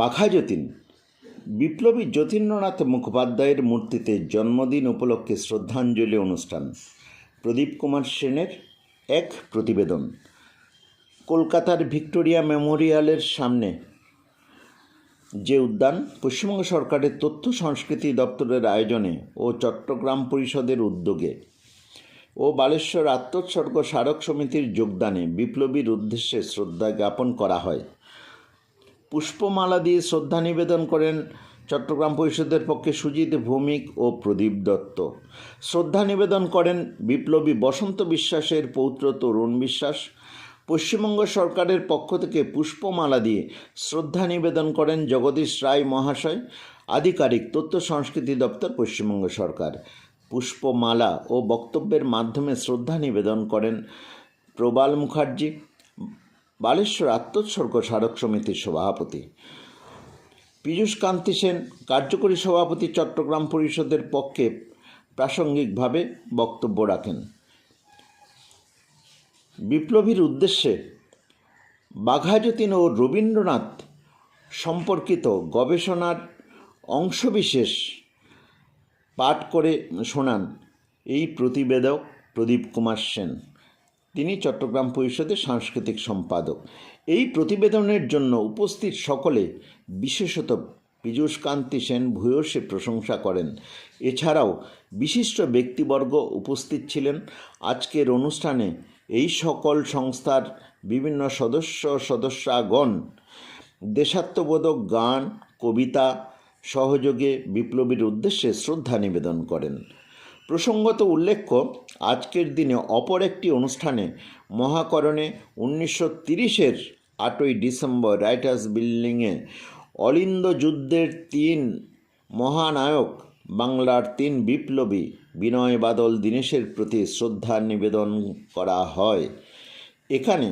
বাঘাযতীন বিপ্লবী যতীন্দ্রনাথ মুখোপাধ্যায়ের মূর্তিতে জন্মদিন উপলক্ষে শ্রদ্ধাঞ্জলি অনুষ্ঠান। প্রদীপ কুমার সেনের এক প্রতিবেদন। কলকাতার ভিক্টোরিয়া মেমোরিয়ালের সামনে যে উদ্যান, পশ্চিমবঙ্গ সরকারের তথ্য সংস্কৃতি দপ্তরের আয়োজনে ও চট্টগ্রাম পরিষদের উদ্যোগে ও বালেশ্বর আত্মোৎসর্গ স্মারক সমিতির যোগদানে বিপ্লবীর উদ্দেশ্যে শ্রদ্ধা জ্ঞাপন করা হয়। পুষ্পমালা দিয়ে শ্রদ্ধা নিবেদন করেন চট্টগ্রাম পরিষদের পক্ষে সুজিত ভৌমিক ও প্রদীপ দত্ত। শ্রদ্ধা নিবেদন করেন বিপ্লবী বসন্ত বিশ্বাসের পৌত্র তরুণ বিশ্বাস। পশ্চিমবঙ্গ সরকারের পক্ষ থেকে পুষ্পমালা দিয়ে শ্রদ্ধা নিবেদন করেন জগদীশ রায় মহাশয়, আধিকারিক তথ্য সংস্কৃতি দপ্তর পশ্চিমবঙ্গ সরকার। পুষ্পমালা ও বক্তব্যের মাধ্যমে শ্রদ্ধা নিবেদন করেন প্রবাল মুখার্জি বালেশ্বর আত্মোৎসর্গ স্মারক সমিতির সভাপতি। পীযূষ কান্তি সেন, কার্যকরী সভাপতি চট্টগ্রাম পরিষদের পক্ষে প্রাসঙ্গিকভাবে বক্তব্য রাখেন। বিপ্লবীর উদ্দেশ্যে বাঘাযতীন ও রবীন্দ্রনাথ সম্পর্কিত গবেষণার অংশবিশেষ পাঠ করে শোনান এই প্রতিবেদক প্রদীপ কুমার সেন। তিনি চট্টগ্রাম পরিষদের সাংস্কৃতিক সম্পাদক। এই প্রতিবেদনের জন্য উপস্থিত সকলে, বিশেষত পীযূষ কান্তি সেন ভূয়সী প্রশংসা করেন। এছাড়াও বিশিষ্ট ব্যক্তিবর্গ উপস্থিত ছিলেন। আজকের অনুষ্ঠানে এই সকল সংস্থার বিভিন্ন সদস্য সদস্যাগণ দেশাত্মবোধক গান, কবিতা, সহযোগে বিপ্লবীর উদ্দেশ্যে শ্রদ্ধা নিবেদন করেন। প্রসঙ্গত উল্লেখ্য, আজকের দিনে অপর একটি অনুষ্ঠানে মহাকরণে উনিশশো তিরিশের আটই ডিসেম্বর রাইটার্স বিল্ডিংয়ে অলিন্দ যুদ্ধের তিন মহানায়ক, বাংলার তিন বিপ্লবী বিনয় বাদল দীনেশের প্রতি শ্রদ্ধা নিবেদন করা হয়। এখানে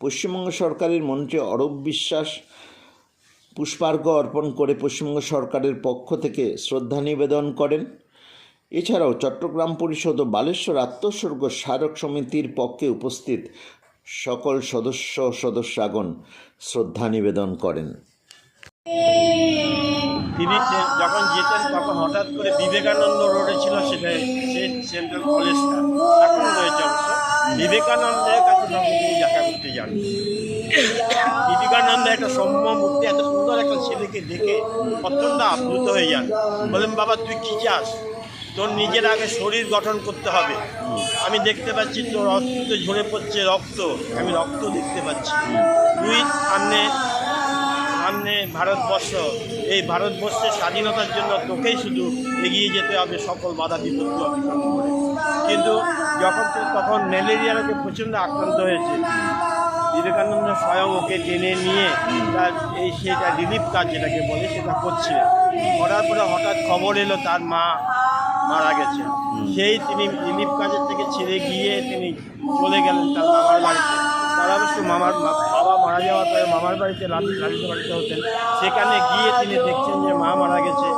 পশ্চিমবঙ্গ সরকারের মন্ত্রী অরূপ বিশ্বাস পুষ্পার্ঘ্য অর্পণ করে পশ্চিমবঙ্গ সরকারের পক্ষ থেকে শ্রদ্ধা নিবেদন করেন। এছাড়াও চট্টগ্রাম পরিষদ ও বালেশ্বর আত্মস্বর্গ স্মারক সমিতির পক্ষে উপস্থিত সকল সদস্য সদস্যাগণ শ্রদ্ধা নিবেদন করেন। তিনি যখন যেতেন তখন হঠাৎ করে বিবেকানন্দ রোডে ছিল সেটা সে সেন্ট্রাল কলেজটা এখন রয়েছে অবশ্য। বিবেকানন্দের কাছে তিনি দেখা করতে যান, বিবেকানন্দ একটা সৌম্য মূর্তি, এত সুন্দর একটা ছেলেকে দেখে অত্যন্ত আপ্লুত হয়ে যান। বলেন, বাবা, তুই কী চাস? তোর নিজের আগে শরীর গঠন করতে হবে। আমি দেখতে পাচ্ছি তোর অস্ত্রতে ঝরে পড়ছে রক্ত। আমি রক্ত দেখতে পাচ্ছি। তুই সামনে সামনে ভারতবর্ষ। এই ভারতবর্ষের স্বাধীনতার জন্য তোকেই শুধু এগিয়ে যেতে হবে, সকল বাধা বিপত্তি অতিক্রম করে। কিন্তু যখন তখন ম্যালেরিয়া রোগে প্রচণ্ড আক্রান্ত হয়েছে। বিবেকানন্দ স্বয়ং ওকে টেনে নিয়ে তার এই সেটা রিলিফ কাজ যেটাকে বলে, সেটা করছিলেন। করার পরে হঠাৎ খবর এলো, তার মা মারা গেছে সেই তিনি রিলিফ কাজের থেকে ছেড়ে গিয়ে তিনি চলে গেলেন তার মামার বাড়িতে। তার অবশ্য মামার বাবা মারা যাওয়ার পরে মামার বাড়িতে লাল- লালিত বাড়িতে হতেন। সেখানে গিয়ে তিনি দেখছেন যে মা মারা গেছে।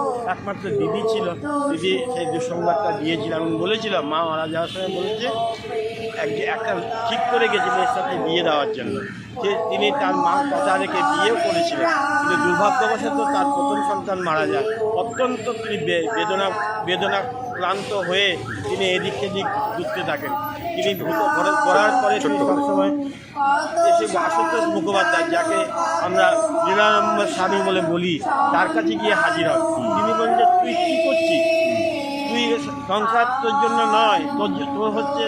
একমাত্র দিদি ছিল। দিদি সেই দুঃসংবাদটা দিয়েছিল, আমি বলেছিলাম, মা মারা যাওয়ার সময় বলেছে এক একটা ঠিক করে গেছিলেন এর সাথে বিয়ে দেওয়ার জন্য। সে, তিনি তার মা কথা রেখে বিয়েও করেছিলেন। কিন্তু দুর্ভাগ্যবশত তার প্রথম সন্তান মারা যায়। অত্যন্ত তিনি বেদনা বেদনা ক্লান্ত হয়ে তিনি এদিক সেদিক ঘুরতে থাকেন। তিনি ঘোরার পরে তিনি সবসময় এসে আশুতোষ মুখোপাধ্যায় যাকে আমরা নিরানম্বর স্বামী বলে বলি তার কাছে গিয়ে হাজির হন তিনি বলেন যে তুই কী করছিস? তুই সংসার তোর জন্য নয় তোর তোর হচ্ছে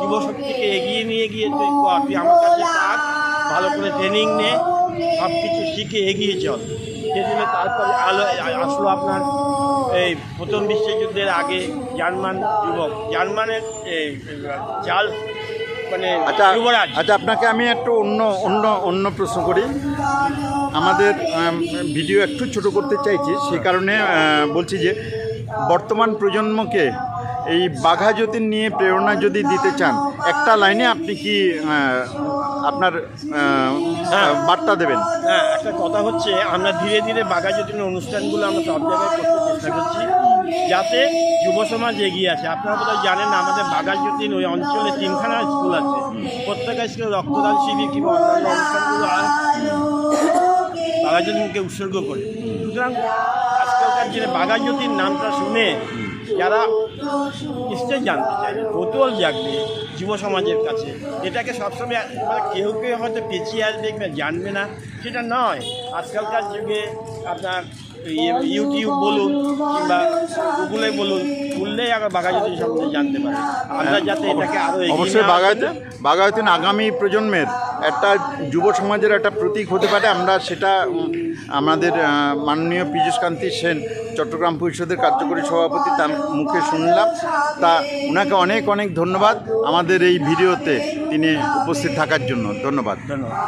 যুবশক্তিকে এগিয়ে নিয়ে গিয়ে তুই কর তুই আমার কাছে থাক ভালো করে ট্রেনিং নে সব কিছু শিখে এগিয়ে চল। সেজন্য তারপরে আলো আসলো আপনার এই প্রথম বিশ্বযুদ্ধের আগে জার্মান যুবক জার্মানের এই, চাল মানে আচ্ছা যুবরাজ। আচ্ছা আপনাকে আমি একটু অন্য অন্য অন্য প্রশ্ন করি। আমাদের ভিডিও একটু ছোট করতে চাইছি সে কারণে বলছি যে বর্তমান প্রজন্মকে এই বাঘা নিয়ে প্রেরণা যদি দিতে চান একটা লাইনে আপনি কি আপনার। বার্তা দেবেন। হ্যাঁ একটা কথা হচ্ছে, আমরা ধীরে ধীরে বাঘা বাঘাযতীন অনুষ্ঠানগুলো আমরা সব জায়গায় করতে চেষ্টা করছি, যাতে যুব সমাজ এগিয়ে আসে। আপনারা বোধহয় জানেন আমাদের বাঘা বাঘাযতীন ওই অঞ্চলে তিনখানা স্কুল আছে। প্রত্যেকটা স্কুলে রক্তদান শিবির কিংবা অন্যান্য অনুষ্ঠানগুলো আর বাঘাযতীনকে উৎসর্গ করে। সুতরাং আজকালকার দিনে বাঘাযতীন নামটা শুনে যারা নিশ্চয়ই জানতে চায়, কৌতূহল জাগবে। যুব সমাজের কাছে। এটাকে সবসময় মানে কেউ কেউ হয়তো পেঁচিয়ে আসবে জানবে না। সেটা নয়। আজকালকার যুগে আপনার ইউটিউব বলুন কিংবা গুগলে বলুন খুললেই আবার বাঘাযতীন সম্বন্ধে জানতে পারে। আমরা যাতে এটাকে আরও অবশ্যই বাগায়তিন বাগায়তিন আগামী প্রজন্মের একটা যুব সমাজের একটা প্রতীক হতে পারে। আমরা সেটা আমাদের মাননীয় পীযূষ কান্তি সেন চট্টগ্রাম পরিষদের কার্যকরী সভাপতি তার মুখে শুনলাম। তা ওনাকে অনেক অনেক ধন্যবাদ আমাদের এই ভিডিওতে তিনি উপস্থিত থাকার জন্য। ধন্যবাদ। ধন্যবাদ।